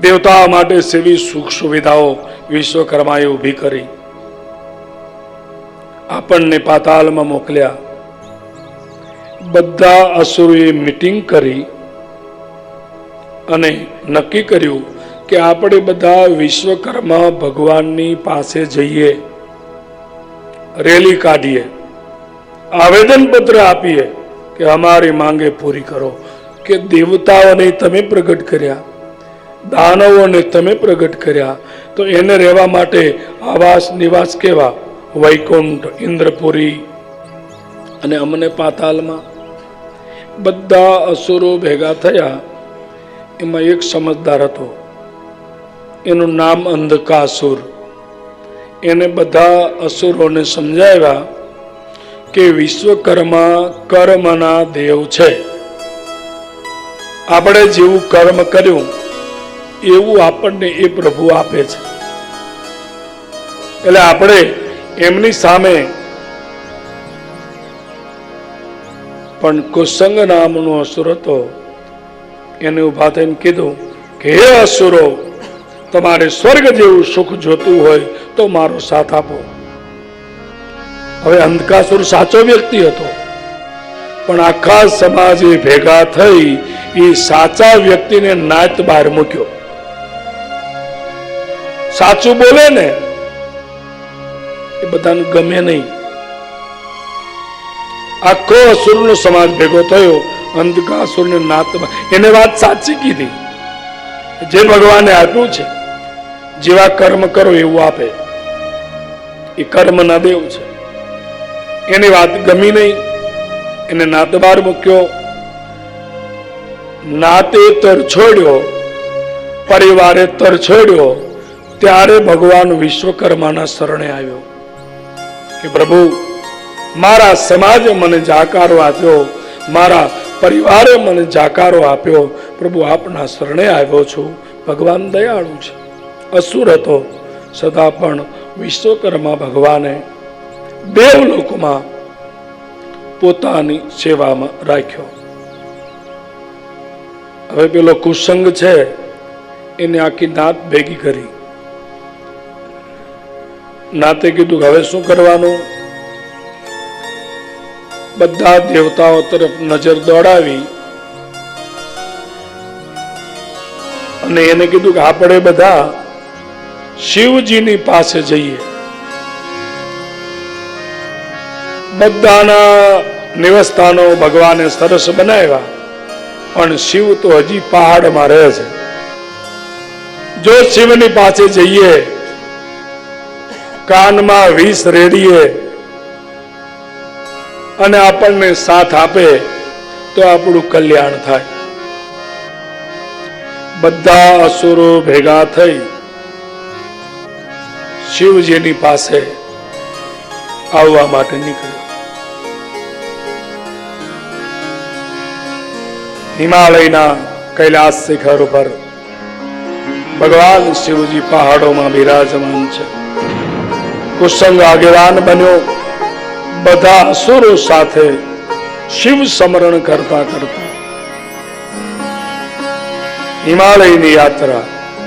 દેવતા માટે સેવી સુખ સુવિધાઓ વિશ્વકર્માએ ઊભી કરી. આપણને પાતાલમાં મોકલ્યા. બધા અસુરોએ મિટિંગ કરી અને નક્કી કર્યું કે આપણે બધા વિશ્વકર્મા ભગવાનની પાસે જઈએ. રેલી કાઢીએ. આવેદન પત્ર આપીએ કે અમારી માંગે પૂરી કરો. કે દેવતાઓને તમે પ્રગટ કર્યા. દાનવોને તમે પ્રગટ કર્યા. તો એને રહેવા માટે આવાસ નિવાસ કેવા? વૈકુંઠ, ઇન્દ્રપુરી. અને અમને પાતાલમાં બધા અસુરો ભેગા થયા. એમાં એક સમજદાર હતો. એનું નામ અંધકાસુર. એને બધા અસુરોને સમજાવ્યા કે વિશ્વકર્મા કર્મના દેવ છે. આપણે જેવું કર્મ કર્યું એવું આપણને એ પ્રભુ આપે છે. એટલે આપણે એમની સામે પણ કુસંગ નામનો અસુર હતો. એને ઊભા થઈને કીધું કે, હે અસુરો, તમારે સ્વર્ગ જેવું સુખ જોતું હોય તો મારો સાથ આપો. હવે અંધકાસુર સાચો વ્યક્તિ હતો. પણ આખા સમાજે ભેગા થઈ એ સાચા વ્યક્તિને નાત બહાર મૂક્યો. સાચું બોલે ને, એ બધાને ગમે નહીં. આખો અસુરનો સમાજ ભેગો થયો અંધકાસુરને નાત એને વાત સાચી કીધી. જે ભગવાને આપ્યું છે, જેવા કર્મ કરો એવું આપે. એ કર્મ ના દેવ છે. એની વાત ગમી નહીં. એને નાત બહાર મૂક્યો. નાતે તરછોડ્યો. પરિવારે તરછોડ્યો. ત્યારે ભગવાન વિશ્વકર્માના શરણે આવ્યો કે પ્રભુ, મારા સમાજે મને જાકારો આપ્યો, મારા પરિવારે મને જાકારો આપ્યો, પ્રભુ આપના શરણે આવ્યો છું, ભગવાન દયાળુ છે, અસુર હતો, સદા પણ વિશ્વકર્મા ભગવાને દેવલોકમાં પોતાની સેવામાં રાખ્યો. હવે પેલો કુસંગ છે, એને આખી નાત ભેગી કરી. નાતે કીધું હવે શું કરવાનું? બધા દેવતાઓ તરફ નજર દોડાવી અને એને કીધું કે આપણે બધા શિવજીની પાસે જઈએ. બધાના નિવસ્થાનો ભગવાને સરસ બનાવ્યા, પણ શિવ તો હજી પહાડમાં રહે છે. જો શિવની પાસે જઈએ કાનમાં વીસ રેડીએ અને આપણને સાથ આપે તો આપણું કલ્યાણ થાય. બધા અસુરો ભેગા થઈ શિવજીની પાસે આવવા માટે નીકળ્યો. હિમાલયના કૈલાસ શિખર ઉપર ભગવાન શિવજી પહાડોમાં બિરાજમાન છે. કુસંગ આગેવાન બન્યો. બધા અસુરો સાથે શિવ સમરણ કરતા કરતા હિમાલયની યાત્રા